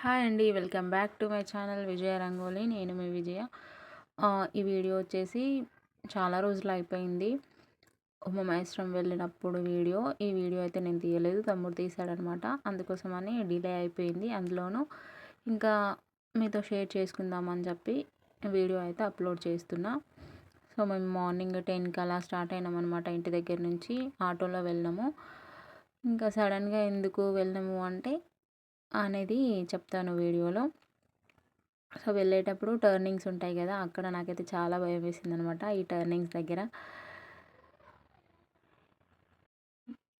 Hi అండి welcome back to my channel Vijaya Rangoli. నేను మీ విజయ. ఈ వీడియో వచ్చేసి చాలా రోజులు అయిపోయింది. ఉమామహేశ్వరం వెళ్ళినప్పుడు వీడియో. ఈ వీడియో అయితే నేను తీయలేదు తమ్ముడు తీశాడనమాట. అందుకోసమని డిలే అయిపోయింది అందులోనూ. ఇంకా మీతో షేర్ చేసుకుందామని చెప్పి వీడియో అయితే అప్లోడ్ చేస్తున్నా. సో మేము మార్నింగ్ టెన్కి అలా స్టార్ట్ అయినామన్నమాట ఇంటి దగ్గర నుంచి ఆటోలో వెళ్ళినాము ఇంకా సడన్గా ఎందుకు వెళ్ళినాము అంటే అనేది చెప్తాను వీడియోలో. సో వెళ్ళేటప్పుడు టర్నింగ్స్ ఉంటాయి కదా అక్కడ నాకైతే చాలా భయం వేసింది అనమాట ఈ టర్నింగ్స్ దగ్గర.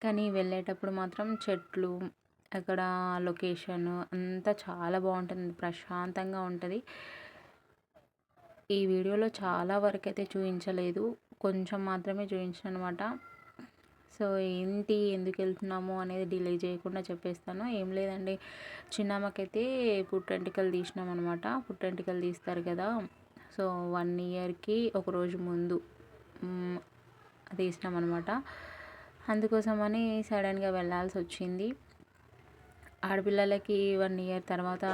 కానీ వెళ్ళేటప్పుడు మాత్రం చెట్లు అక్కడ లొకేషన్ అంతా చాలా బాగుంటుంది ప్రశాంతంగా ఉంటుంది. ఈ వీడియోలో చాలా వరకు అయితే చూపించలేదు కొంచెం మాత్రమే చూపించాను అనమాట సో ఏంటి ఎందుకు వెళ్తున్నాము అనేది డిలే చేయకుండా చెప్పేస్తాను. ఏం లేదండి. చిన్నమ్మకైతే పుట్టెంటికలు తీసినాం అనమాట పుట్టెంటికలు తీస్తారు కదా. సో వన్ ఇయర్కి ఒక రోజు ముందు తీసినాం అనమాట అందుకోసమని సడన్గా వెళ్ళాల్సి వచ్చింది. ఆడపిల్లలకి వన్ ఇయర్ తర్వాత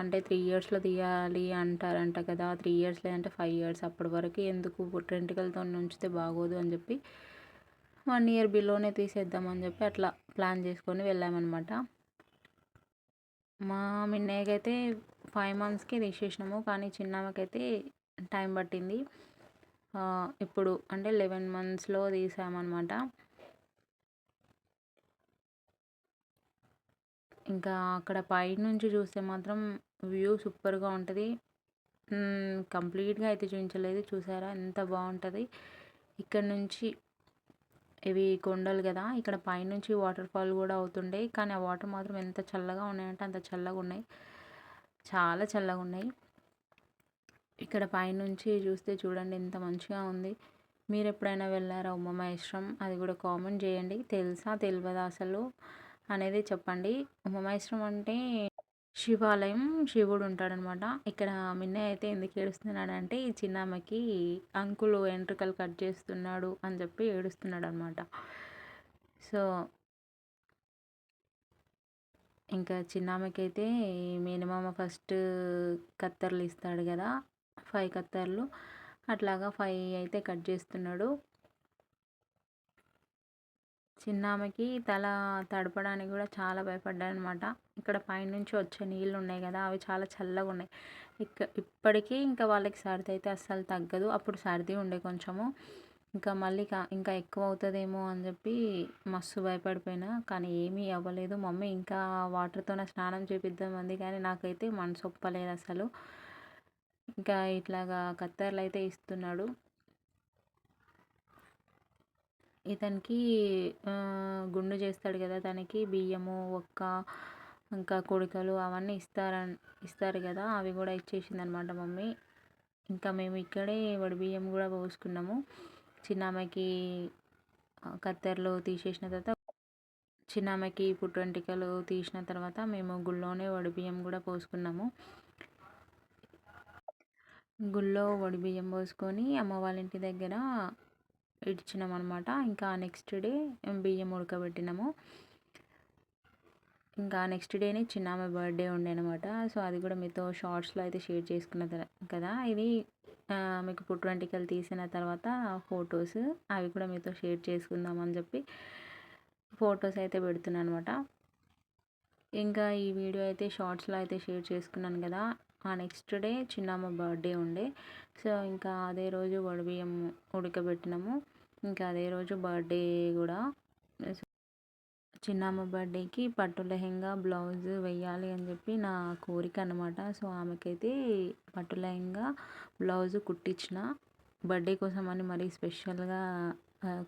అంటే త్రీ ఇయర్స్లో తీయాలి అంటారంట కదా. త్రీ ఇయర్స్ లేదంటే ఫైవ్ ఇయర్స్ అప్పటి వరకు ఎందుకు పుట్టెంటికలతో ఉంచితే బాగోదు అని చెప్పి వన్ ఇయర్ బిలోనే తీసేద్దామని చెప్పి అట్లా ప్లాన్ చేసుకొని వెళ్ళామన్నమాట. మా మిన్నయ్యకైతే ఫైవ్ మంత్స్కి తీసేసినాము కానీ చిన్నమ్మకైతే టైం పట్టింది. ఇప్పుడు అంటే లెవెన్ మంత్స్లో తీసామన్నమాట. ఇంకా అక్కడ పైనుంచి చూస్తే మాత్రం వ్యూ సూపర్గా ఉంటుంది. కంప్లీట్గా అయితే చూపించలేదు. చూసారా? ఎంత బాగుంటుంది. ఇక్కడ నుంచి ఇవి కొండలు కదా ఇక్కడ పైనుంచి వాటర్ ఫాల్ కూడా అవుతుండే. కానీ ఆ వాటర్ మాత్రం ఎంత చల్లగా ఉన్నాయంటే అంత చల్లగా ఉన్నాయి. చాలా చల్లగా ఉన్నాయి. ఇక్కడ పైనుంచి చూస్తే చూడండి ఎంత మంచిగా ఉంది. మీరు ఎప్పుడైనా వెళ్ళారా ఉమామహేశ్వరం? అది కూడా కామెంట్ చేయండి. తెలుసా తెలియదా అసలు? అనేది చెప్పండి. ఉమామహేశ్వరం అంటే శివాలయం శివుడు ఉంటాడనమాట ఇక్కడ మిన్నయ్య అయితే ఎందుకు ఏడుస్తున్నాడు అంటే ఈ చిన్నమ్మకి అంకులు వెంట్రుకలు కట్ చేస్తున్నాడు అని చెప్పి ఏడుస్తున్నాడు అనమాట సో ఇంకా చిన్నామకి మినిమమ్ ఫస్ట్ కత్తర్లు ఇస్తాడు కదా ఫైవ్ కత్తర్లు. అట్లాగా ఫైవ్ అయితే కట్ చేస్తున్నాడు. చిన్నామెకి తల తడపడానికి కూడా చాలా భయపడ్డానమాట. ఇక్కడ పైనుంచి వచ్చే నీళ్ళు ఉన్నాయి కదా అవి చాలా చల్లగా ఉన్నాయి. ఇక ఇప్పటికీ ఇంకా వాళ్ళకి సర్ది అయితే అస్సలు తగ్గదు. అప్పుడు సర్ది ఉండే కొంచెము. ఇంకా మళ్ళీ ఇంకా ఎక్కువ అవుతుందేమో అని చెప్పి మస్తు భయపడిపోయినా. కానీ ఏమీ అవ్వలేదు. మమ్మీ ఇంకా వాటర్తోనే స్నానం చేపిద్దామంది కానీ నాకైతే మనసు ఒప్పలేదు అసలు. ఇంకా ఇట్లాగా కత్తెరలు అయితే ఇస్తున్నాడు. ఇతనికి గుండు చేస్తాడు కదా తనకి బియ్యము ఒక్క ఇంకా కొడుకలు అవన్నీ ఇస్తారు ఇస్తారు కదా అవి కూడా ఇచ్చేసింది అనమాట మమ్మీ. ఇంకా మేము ఇక్కడే వడి బియ్యం కూడా పోసుకున్నాము. చిన్నామ్మకి కత్తెరలు తీసేసిన తర్వాత చిన్నామ్మకి పుట్టు వెంట్రుకలు తీసిన తర్వాత మేము గుళ్ళోనే వడి బియ్యం కూడా పోసుకున్నాము. గుళ్ళో వడి బియ్యం పోసుకొని అమ్మ వాళ్ళ ఇంటి దగ్గర ఇచ్చినాం అనమాట ఇంకా నెక్స్ట్ డే బియ్యం ఉడకబెట్టినాము. ఇంకా నెక్స్ట్ డేనే చిన్నామ బర్త్డే ఉండే అనమాట సో అది కూడా మీతో షార్ట్స్లో అయితే షేర్ చేసుకున్న కదా. ఇది మీకు పుట్టు వెంటికలు తీసిన తర్వాత ఫొటోస్ అవి కూడా మీతో షేర్ చేసుకుందామని చెప్పి ఫొటోస్ అయితే పెడుతున్నాను అనమాట ఇంకా ఈ వీడియో అయితే షార్ట్స్లో అయితే షేర్ చేసుకున్నాను కదా. ఆ నెక్స్ట్ డే చిన్నమ్మ బర్త్డే ఉండే. సో ఇంకా అదే రోజు వడబియ్యం ఉడకబెట్టినాము. ఇంకా అదే రోజు బర్త్డే కూడా. చిన్నమ్మ బర్త్డేకి పట్టు లెహెంగా బ్లౌజ్ వేయాలి అని చెప్పి నా కోరిక అనమాట సో ఆమెకైతే పట్టు లెహెంగా బ్లౌజ్ కుట్టించిన బర్త్డే కోసం అని మరీ స్పెషల్గా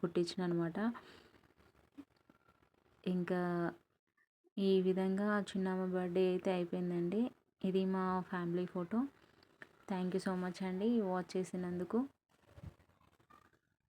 కుట్టించిన అనమాట ఇంకా ఈ విధంగా చిన్నమ్మ బర్త్డే అయితే అయిపోయిందండి. ఇది మా family photo. Thank you so much అండి వాచ్ చేసినందుకు.